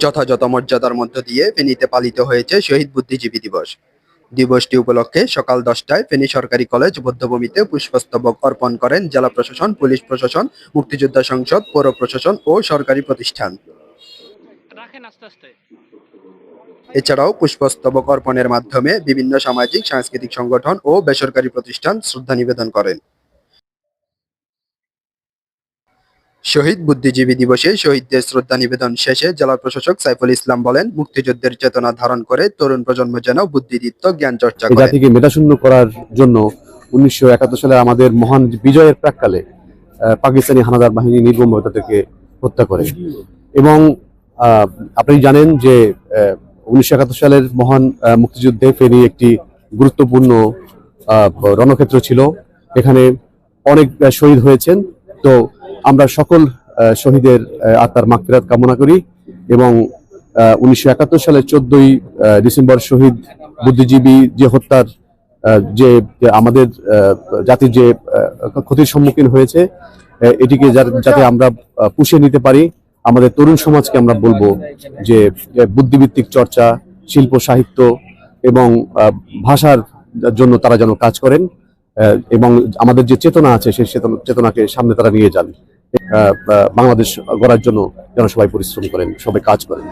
যথাযথ মর্যাদার মধ্য দিয়ে ফেনীতে পালিত হয়েছে শহীদ বুদ্ধিজীবী দিবস। দিবসটি উপলক্ষে সকাল দশটায় ফেনী সরকারি কলেজ বৌদ্ধভূমিতে পুষ্পস্তবক অর্পণ করেন জেলা প্রশাসন পুলিশ প্রশাসন মুক্তিযোদ্ধা সংসদ পৌর প্রশাসন ও সরকারি প্রতিষ্ঠান। এছাড়াও পুষ্পস্তবক অর্পণের মাধ্যমে বিভিন্ন সামাজিক সাংস্কৃতিক সংগঠন ও বেসরকারি প্রতিষ্ঠান শ্রদ্ধা নিবেদন করেন। শহীদ বুদ্ধিজীবী দিবসে শহীদদের শ্রদ্ধা নিবেদন শেষে জেলা প্রশাসক সাইফুল ইসলাম বলেন মুক্তিযুদ্ধের চেতনা ধারণ করে তরুণ প্রজন্ম যেন বুদ্ধিদীপ্ত জ্ঞান চর্চা করে। জাতিকে মেধাশূন্য করার জন্য উনিশশো একাত্তর সালে আমাদের মহান বিজয়ের প্রাককালে পাকিস্তানি হানাদার বাহিনী নির্মমভাবে তাদেরকে হত্যা করে। এবং আহ, আপনি জানেন যে উনিশশো একাত্তর সালের মহান মুক্তিযুদ্ধে ফেনী একটি গুরুত্বপূর্ণ আহ, রণক্ষেত্র ছিল। এখানে অনেক শহীদ হয়েছেন। তো আমরা সকল শহীদের আত্মার মাগফিরাত কামনা করি এবং উনিশশো একাত্তর সালের চোদ্দই ডিসেম্বর শহীদ বুদ্ধিজীবী যে হত্যার যে আমাদের জাতির যে ক্ষতির সম্মুখীন হয়েছে এটিকে যাতে আমরা পুষিয়ে নিতে পারি, আমাদের তরুণ সমাজকে আমরা বলব যে বুদ্ধিভিত্তিক চর্চা, শিল্প, সাহিত্য এবং ভাষার জন্য তারা যেন কাজ করেন এবং আমাদের যে চেতনা আছে, সেই চেতনা- চেতনাকে সামনে তারা নিয়ে যান। বাংলাদেশ গড়ার জন্য যেন সবাই পরিশ্রম করেন সবাই কাজ করেন।